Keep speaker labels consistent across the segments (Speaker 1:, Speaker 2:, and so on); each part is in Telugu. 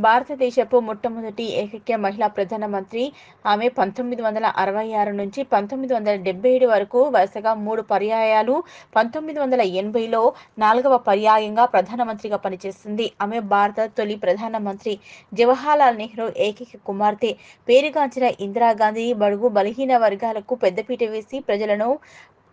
Speaker 1: భారతదేశపు మొట్టమొదటి ఏకైక మహిళా ప్రధానమంత్రి. ఆమె పంతొమ్మిది వందల అరవై ఆరు నుంచి పంతొమ్మిది వందల డెబ్బై ఏడు వరకు వరుసగా మూడు పర్యాయాలు పంతొమ్మిది వందల ఎనభైలో నాలుగవ పర్యాయంగా ప్రధానమంత్రిగా పనిచేస్తుంది. ఆమె భారత తొలి ప్రధానమంత్రి. జవహర్లాల్ నెహ్రూ ఏకైక కుమార్తె. పేరుగాంచిన ఇందిరాగాంధీ బడుగు బలహీన వర్గాలకు పెద్దపీట వేసి ప్రజలను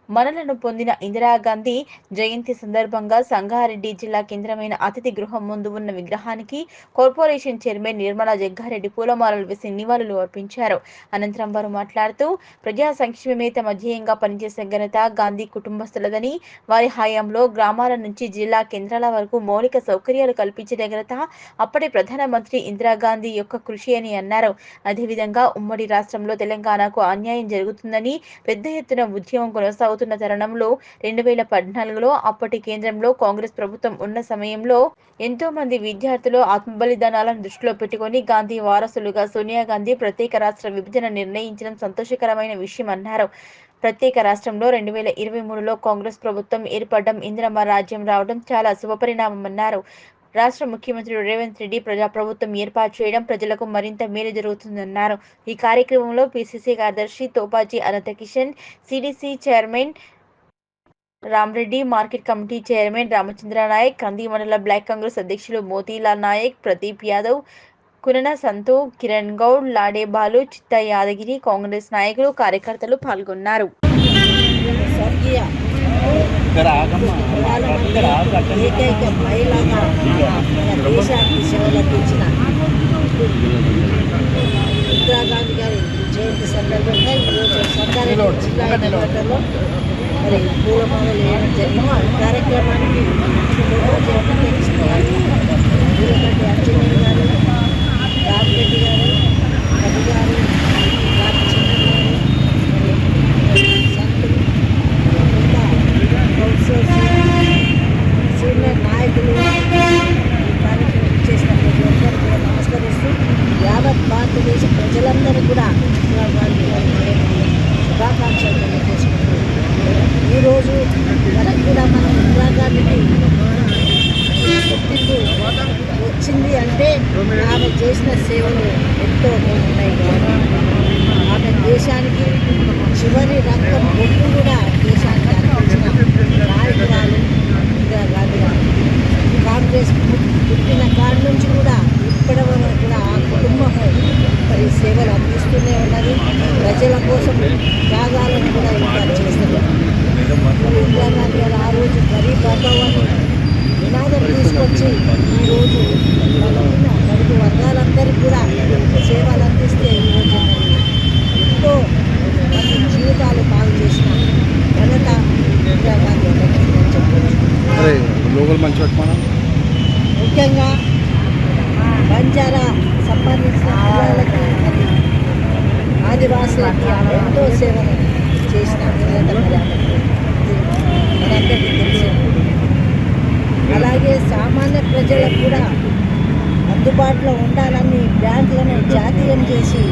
Speaker 1: మనలను పొందిన ఇందిరాగాంధీ జయంతి సందర్భంగా సంగారెడ్డి జిల్లా కేంద్రమైన అతిథి గృహం ముందు ఉన్న విగ్రహానికి కార్పొరేషన్ చైర్మన్ నిర్మలా జగ్గారెడ్డి పూలమాలలు వేసి నివాళులు అర్పించారు. అనంతరం వారు మాట్లాడుతూ ప్రజా సంక్షేమమే తమ ధ్యేయంగా పనిచేసే ఘనత గాంధీ కుటుంబస్తులదని వారి హయాంలో గ్రామాల నుంచి జిల్లా కేంద్రాల వరకు మౌలిక సౌకర్యాలు కల్పించిన ఘనత అప్పటి ప్రధానమంత్రి ఇందిరాగాంధీ యొక్క కృషి అని అన్నారు. అదేవిధంగా ఉమ్మడి రాష్ట్రంలో తెలంగాణకు అన్యాయం జరుగుతుందని పెద్ద ఎత్తున ఉద్యమం కొనసాగుతున్న తరుణంలో రెండు వేల పద్నాలుగులో అప్పటి కేంద్రంలో కాంగ్రెస్ ప్రభుత్వం ఉన్న సమయంలో ఎంతో మంది విద్యార్థులు ఆత్మబలిదానాలను దృష్టిలో పెట్టుకొని గాంధీ వారసులుగా సోనియా గాంధీ ప్రత్యేక రాష్ట్ర విభజన నిర్ణయించడం సంతోషకరమైన విషయం అన్నారు. ప్రత్యేక రాష్ట్రంలో రెండు వేల ఇరవై మూడులో కాంగ్రెస్ ప్రభుత్వం ఏర్పడడం ఇందిరమ్మ రాజ్యం రావడం చాలా శుభపరిణామమన్నారు రాష్ట్ర ముఖ్యమంత్రి రేవంత్ రెడ్డి ప్రజా ప్రభుత్వం ఏర్పాటు చేయడం ప్రజలకు మరింత మేలు జరుగుతుందన్నారు. ఈ కార్యక్రమంలో పిసిసి కార్యదర్శి Topaji Anantakishan CDC chairman Ramreddy market committee chairman Ramachandra Nayak Kandi మండల బ్లాక్ కాంగ్రెస్ అధ్యక్షులు మోతీలాల్ నాయక్ ప్రదీప్ యాదవ్ కురణ సంతు కిరణ్ గౌడ్ లాడే బాలు చిత్త యాదగిరి కాంగ్రెస్ నాయకులు కార్యకర్తలు పాల్గొన్నారు.
Speaker 2: ఏకైక మహిళగా మన దేశానికి సేవలు అందించిన ఇందిరాగాంధీ గారి జయంతి సందర్భంగా ఈరోజు సంగారెడ్డి జిల్లా హెడ్క్వార్టర్లో మరి పూలమాలలు వేయడం జరిగింది ఆ కార్యక్రమానికి పూలమాల వెంకటేశ్వర గారు పూలగడ్డి గారు రామిరెడ్డి గారు కవి గారు రామచంద్ర గారు మరి సంతు ఇంకా కౌన్సిలర్స్ సీనియర్ నాయకులు ఈ కార్యక్రమం చేసిన ప్రతి ఒక్కరు కూడా నమస్కరిస్తూ యావత్ భారతదేశ ప్రజలందరూ కూడా ఇందిరాగాంధీ గారి జయంతి శుభాకాంక్షలు తెలియజేసుకుంటూ ఈరోజు మనకు కూడా మనం ఇందిరాగాంధీకి గుర్తింపు వచ్చింది అంటే ఆమె చేసిన సేవలు ఎంతో ఉన్నాయి. ఆమె దేశానికి చివరి రక్తం బొట్టు కూడా దేశానికి అందించిన నాయకురాలు ఇందిరాగాంధీ గారు కాంగ్రెస్ పు- పుట్టిన కాడి నుంచి కూడా ఇప్పటి వరకు కూడా ఆ కుటుంబము మరి సేవలు అందిస్తూనే ఉన్నది ప్రజల కోసం త్యాగాలను కూడా ఇంకా చేస్తుంది మరి ఇందిరాగాంధీ గారు ఆ రోజు గరీబ్ బాబావాన్ని నినాదం తీసుకొచ్చి ఈరోజు బడుగు వర్గాలందరికీ కూడా సేవలు అందిస్తే ఈరోజు ఎంతో మంది జీవితాలు బాగు చేసిన ఘనత ఇందిరాగాంధీ ముఖ్యంగా బంజారా సంబంధించిన ఆదివాసులకి ఎంతో సేవలు చేసిన ఘనత మరి ఆమెకు మనందరికీ తెలిసింది అలాగే సామాన్య ప్రజలకు కూడా అందుబాటులో ఉండాలని బ్యాంకులను జాతీయం చేసి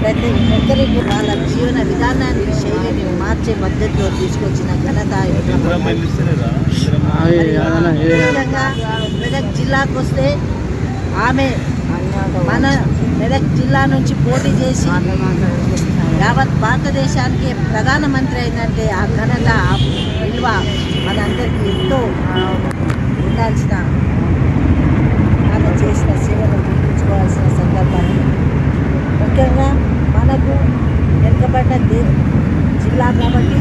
Speaker 2: ప్రతి ఒక్కరికి వాళ్ళ జీవన విధానాన్ని శైలిని మార్చే పద్ధతిలో తీసుకొచ్చిన ఘనత ఇందిరమ్మ మెదక్ జిల్లాకు వస్తే ఆమె మన మెదక్ జిల్లా నుంచి పోటీ చేసి యావత్ భారతదేశానికి ప్రధానమంత్రి అయిందంటే ఆ ఘనత విలువ మనందరికీ ఎంతో ఉండాల్సిన చేసిన సేవను గుర్తుంచుకోవాల్సిన సందర్భాలు. ముఖ్యంగా మనకు వెనుకబడ్డ జిల్లా కాబట్టి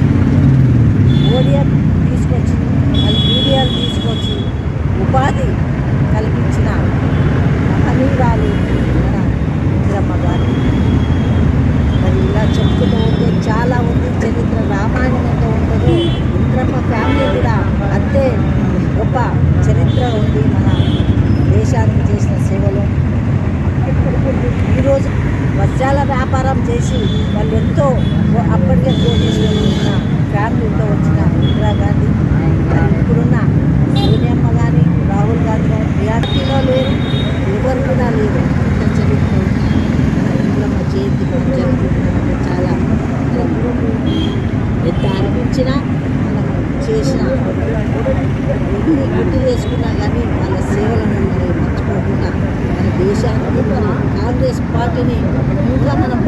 Speaker 2: ఓడిఎం తీసుకొచ్చి మళ్ళీ మీడియాలు తీసుకొచ్చి ఉపాధి కల్పించిన మహనీయురాలు మన ఇందిరమ్మ గారు మరి ఇలా చెప్పుకుంటూ ఉంటే చాలా ఉంది చరిత్ర రామాయణం ఎంత ఉంటుందో ఇంద్రమ్మ ఫ్యామిలీ కూడా అంతే గొప్ప చరిత్ర ఉంది మన దేశానికి చేసిన సేవలు ఈరోజు వజ్రాల వ్యాపారం చేసి వాళ్ళు ఎంతో అప్పటికే కోటేశ్వరులు ఉన్న ఫ్యామిలీతో వచ్చిన ఇందిరాగాంధీ. ఇప్పుడున్న చేశాను కాంగ్రెస్ పార్టీని ఇంకా మనం